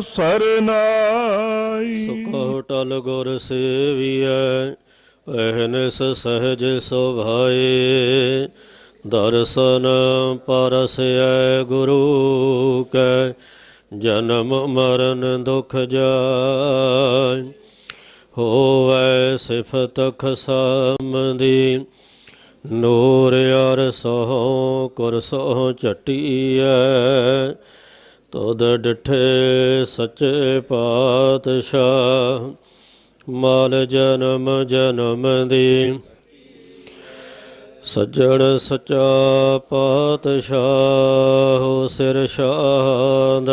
ਸਰਨਾਈ। ਸੁਖੋ ਟਲ ਗੁਰ ਸੇਵੀਐ ਅਹਨਿਸ ਸਹਜ ਸੁਭਾਏ। ਦਰਸ਼ਨ ਪਰਸੈ ਗੁਰੂ ਕੈ, ਜਨਮ ਮਰਨ ਦੁਖ ਜਾਇ। ਹੋਵੈ ਸਿਫਤ ਖਸਮਦੀ, ਨੂਰ ਅਰ ਸੋ ਕੁਰਸੋ ਚਟੀਐ ਤਦ ਡਿਠੇ ਸੱਚੇ ਪਾਤਸ਼ਾਹ, ਮਾਲ ਜਨਮ ਜਨਮ ਦੀ। ਸੱਜਣ ਸੱਚਾ ਪਾਤਸ਼ਾਹ ਹੋ ਸਿਰ ਸ਼ਾਦ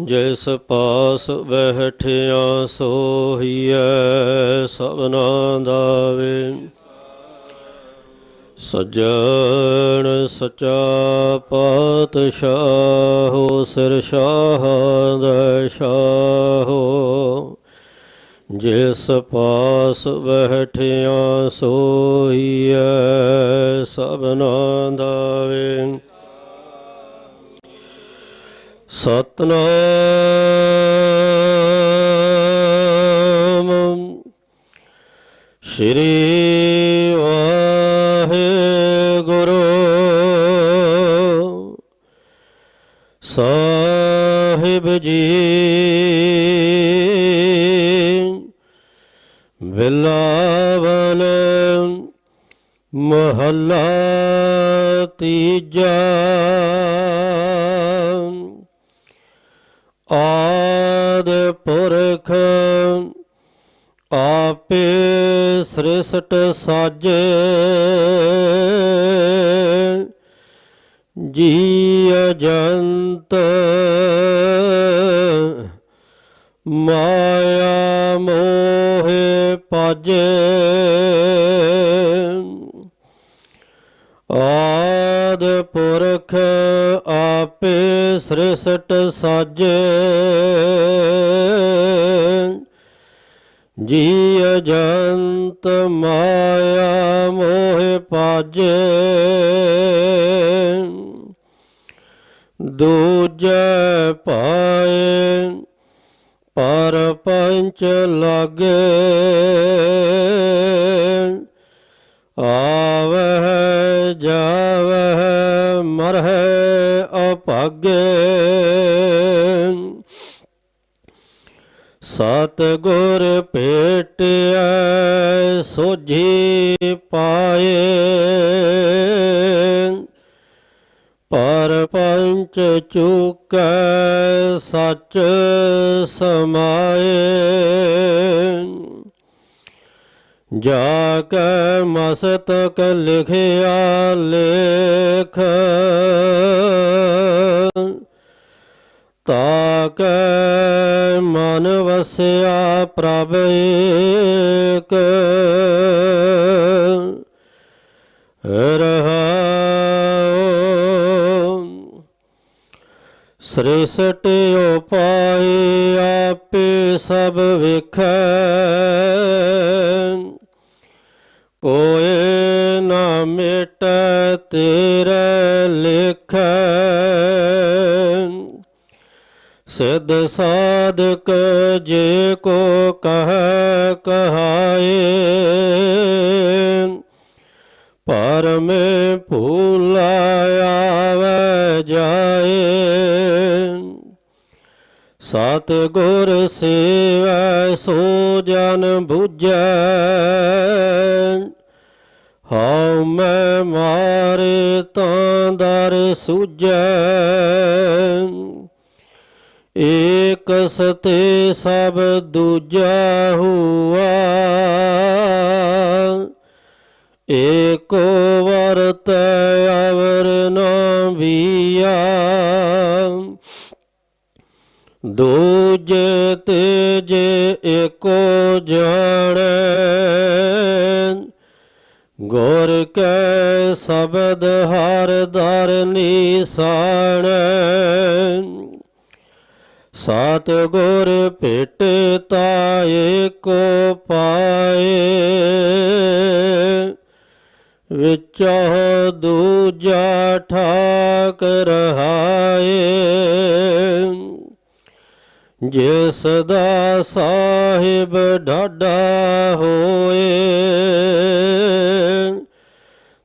ਜਿਸ ਪਾਸ ਬਹਿਠਿਆ ਸੋਹੀਐ ਸਭਨਾ ਦਾਵੇ ਸੱਜਣ ਸਚਾ ਪਾਤਸ਼ਾਹ ਸਿਰ ਸ਼ਾਹਦ ਸ਼ਾਹੋ। ਜਿਸ ਪਾਸ ਬਹਿਠਿਆ ਸੋਈਐ ਸਭਨਾ ਦਾਵੇ ਸਤਨਾਮ ਸ਼੍ਰੀ ਸਾਹਿਬ ਜੀ। ਬਿਲਾਵਲ ਮਹੱਲਾ ਤੀਜਾ। ਆਦ ਪੁਰਖ ਆਪੇ ਸ੍ਰਿਸ਼ਟ ਸਾਜੇ। ਜੀ ਅਜੰਤ ਮਾਇਆ ਮੋਹਿ ਪਾਜੇ ਆਦ ਪੁਰਖ ਆਪੇ ਸ੍ਰਿਸ਼ਟ ਸਾਜੇ ਜੀ ਅਜੰਤ ਮਾਇਆ ਮੋਹਿ ਪਾਜੇ। ਦੂਜੈ ਪਾਏ ਪਰ ਪੰਚ ਲਾਗੇ। ਆਵਹਿ ਜਾਵਹਿ ਮਰਹਿ ਅਭਾਗੇ। ਸਤ ਗੁਰ ਭੇਟਿਐ ਸੋਝੀ ਪਾਏ। ਪਰ ਪੰਚ ਚੁਕੈ, ਸੱਚ ਸਮਾਏ। ਜਾ ਕੈ ਮਸਤਕ ਲਿਖਿਆ ਲੇਖ। ਤਾਕੈ ਮਨ ਵਸਿਆ ਪ੍ਰਭ ਏਕ। ਰਹਾਉ ਸ੍ਰਿਸ਼ਟ ਉਪਾਇ ਆਪੇ ਸਭ ਵੇਖੈ। ਕੋਏ ਨਾ ਮਿਟ ਤੇਰੇ ਲਿਖੈ। ਸਿਧ ਸਾਧਕ ਜੇ ਕੋ ਕਹੈ ਕਹਾਏ, ਪਰਮੇ ਭੂਲਾ ਆਵੇ ਜਾਏ। ਸਤ ਗੁਰ ਸੇਵੈ ਸੋ ਜਨ ਬੁਝੈ, ਹਉ ਮੈਂ ਮਾਰੇ ਤਾਂ ਦਰ ਸੁਝੈ। ਏਕ ਸਤੇ ਸਭ ਦੂਜਾ ਹੁਆ, ਏਕੋ ਵਰਤ ਅਵਰ ਨ ਵੀਆ, ਦੂਜੇ ਤੇਜੇ ਏਕੋ ਜਾਣੈ, ਗੁਰ ਕੈ ਸ਼ਬਦ ਹਰ ਦਰ ਨਿਸਾਣੈ। ਸਤ ਗੁਰ ਭੇਟੇ ਤਾ ਏਕੋ ਪਾਏ। ਵਿਚੋ ਦੂਜਾ ਠਾਕ ਰਹਾਏ। ਜਿਸ ਦਾ ਸਾਹਿਬ ਡਾਡਾ ਹੋਏ,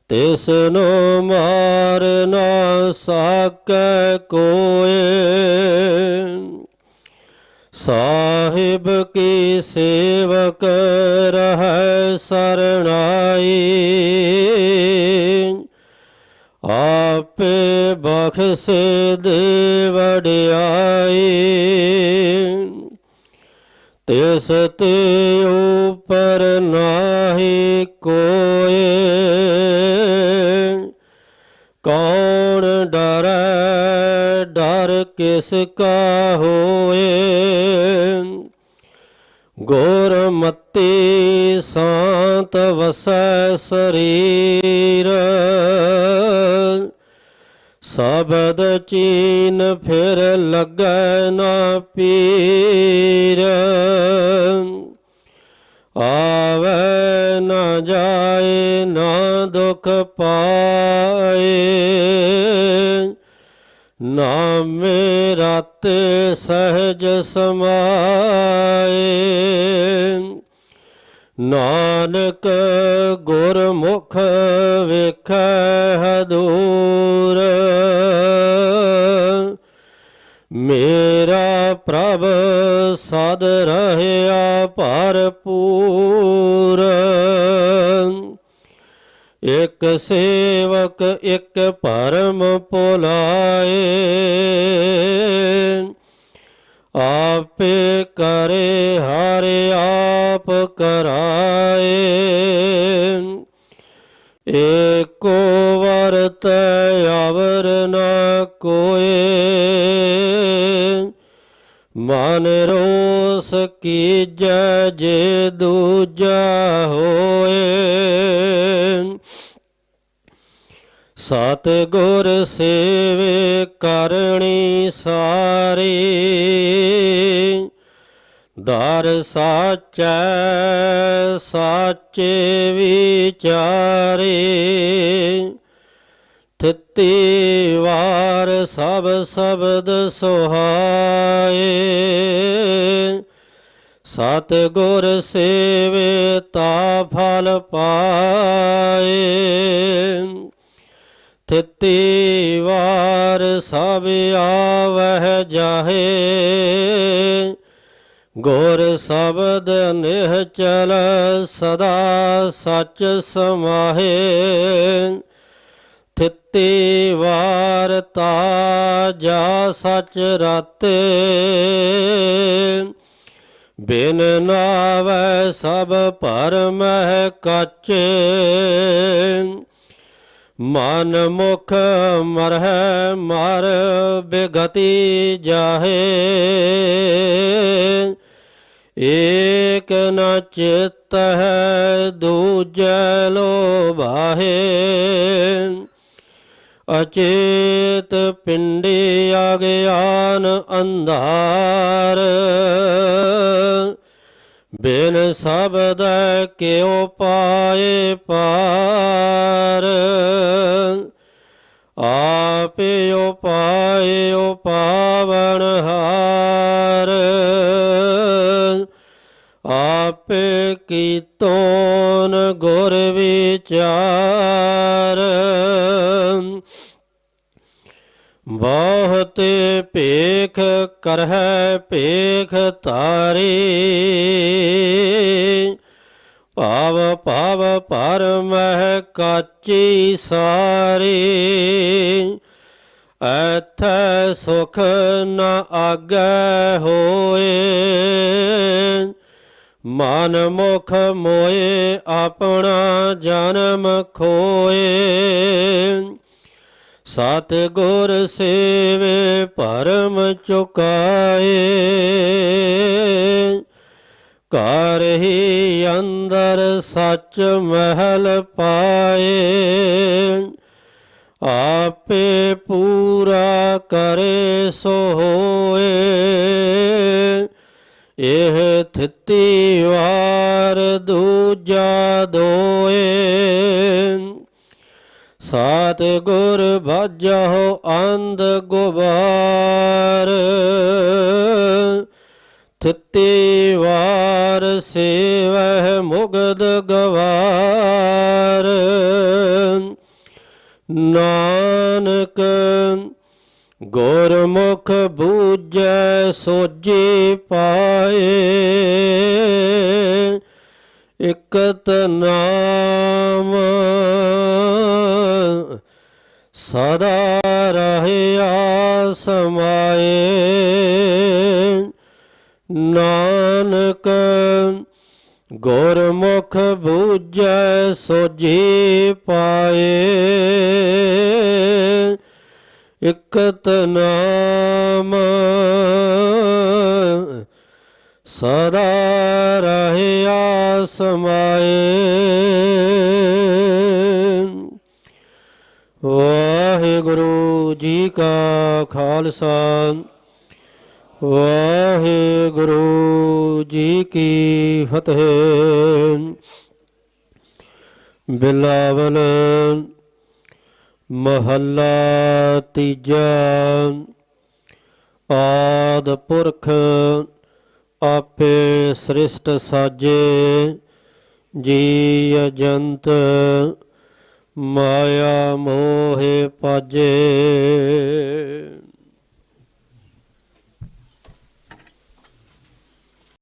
ਤਿਸ ਨੂੰ ਮਾਰ ਨਾ ਸਾਕੈ ਕੋਏ। ਸਾਹਿਬ ਕੀ ਸੇਵਕ ਰਹਿ ਸਰਣਾਈ? ਆਪੇ ਬਖਸ਼ ਦੇ ਵਡਿਆਈ ਤਿਸ ਤੇ ਉਪਰ ਨਾਹੀ ਕੋਏ। ਕੌਣ ਡਰੈ? ਡਰ ਕਿਸ ਕਾ ਹੋਏ? ਗੁਰਮਤੀ ਸਾਤ ਵਸੈ ਸਰੀਰ। ਸਬਦ ਚੀਨ ਫਿਰ ਲੱਗੈ ਨਾ ਪੀਰ। ਆਵੇ ਨਾ ਜਾਏ ਨਾ ਦੁਖ ਪਾਏ। ਨਾਮੇ ਰਾਤੇ ਸਹਿਜ ਸਮਾਏ। ਨਾਨਕ ਗੁਰਮੁਖ ਵੇਖੈ ਹਦੂਰ। ਮੇਰਾ ਪ੍ਰਭ ਸਦ ਰਹਿਆ ਭਰਪੂਰ। ਇਕ ਸੇਵਕ ਇਕ ਪਰਮ ਪੁਲਾਏ ਆਪੇ ਕਰੇ ਹਰ ਆਪ ਕਰਾਏ। ਏਕੋ ਵਰਤ ਅਵਰ ਨ ਕੋਏ। ਮਨ ਰੋਸ ਕੀ ਜੇ ਦੂਜਾ ਹੋਏ। ਸਤ ਗੁਰ ਸੇਵੇ ਕਰਣੀ ਸਾਰੀ। ਦਰ ਸਾਚੈ, ਸਾਚੇ ਵਿਚਾਰੇ। ਥਿੱਤੀ ਵਾਰ ਸਭ ਸ਼ਬਦ ਸੁਹਾਏ। ਸਤ ਗੁਰ ਸੇਵੇ ਤਾ ਫਲ ਪਾਏ। ਥਿੱਤੀ ਵਾਰ ਸਭ ਆਵਹਿ ਜਾਹੇ। ਗੁਰ ਸ਼ਬਦ ਨਿਹਚਲ ਸਦਾ ਸੱਚ ਸਮਾਹੇ। ਥਿੱਤੀ ਵਾਰ ਤਾ ਜਾ ਸੱਚ ਰਾਤੇ। ਬਿਨ ਨਾਵੈ ਸਭ ਪਰਮਹਿ ਕਾਚੇ। ਮਨ ਮੁਖ ਮਰਹਿ ਮਰ ਬਿਗਤੀ ਜਾਹੇ। ਏਕ ਨ ਚਿਤ ਹੈ ਦੂਜੈ ਲੋਭਾਹੇ। ਅਚੇਤ ਪਿੰਡੀ ਅਗਿਆਨ ਅੰਧਾਰ। ਬਿਨ ਸ਼ਬਦ ਕਿਉ ਪਾਏ ਪਾਰ? ਆਪੇ ਉਪਾਏ ਪਾਵਨ ਹਾਰ। ਆਪੇ ਕੀਤੋਨ ਗੁਰ ਵਿਚਾਰ। ਬਹੁਤ ਭੇਖ ਕਰਹਿ ਭੇਖ ਤਾਰੇ ਭਾਵ ਭਾਵ ਪਰਮਹਿ ਕਾਚੀ ਸਾਰੇ। ਐਥੈ ਸੁਖ ਨ ਆਗੈ ਹੋਏ। ਮਨ ਮੁਖ ਮੋਏ ਆਪਣਾ ਜਨਮ ਖੋਏ। ਸਤ ਗੁਰ ਸੇਵੇ ਪਰਮ ਚੁਕਾਏ। ਘਰ ਹੀ ਅੰਦਰ ਸੱਚ ਮਹਿਲ ਪਾਏ। ਆਪੇ ਪੂਰਾ ਕਰੇ ਸੋ ਹੋਏ ਇਹ ਥਿਤੀ ਵਾਰ ਦੂਜਾ ਦੋਏ। ਸਾਤ ਗੁਰ ਬਾਜਹੁ ਅੰਧ ਗੁਬਾਰ ਥਿੱਤੀ ਵਾਰ ਸੇਵਹਿ ਮੁਗਦ ਗਵਾਰ। ਨਾਨਕ ਗੁਰਮੁਖ ਬੂਝੈ ਸੋਜੀ ਪਾਏ ਇਕਤ ਨਾਮ। ਸਦਾ ਰਹਿਆ ਸਮਾਏ। ਨਾਨਕ ਗੁਰਮੁਖ ਬੂਝੈ ਸੋਝੀ ਪਾਏ। ਇਕਤ ਨਾਮ। ਸਦਾ ਰਹਿਆ ਸਮਾਏ ਵਾਹਿਗੁਰੂ ਜੀ ਕਾ ਖਾਲਸਾ। ਵਾਹਿਗੁਰੂ ਜੀ ਕੀ ਫਤਿਹ। ਬਿਲਾਵਲ ਮਹੱਲਾ ਤੀਜਾ। ਆਦ ਪੁਰਖ ਆਪੇ ਸ੍ਰਿਸ਼ਟ ਸਾਜੇ ਜੀ ਅਜੰਤ ਮਾਇਆ ਮੋਹਿ ਪਾਜੇ।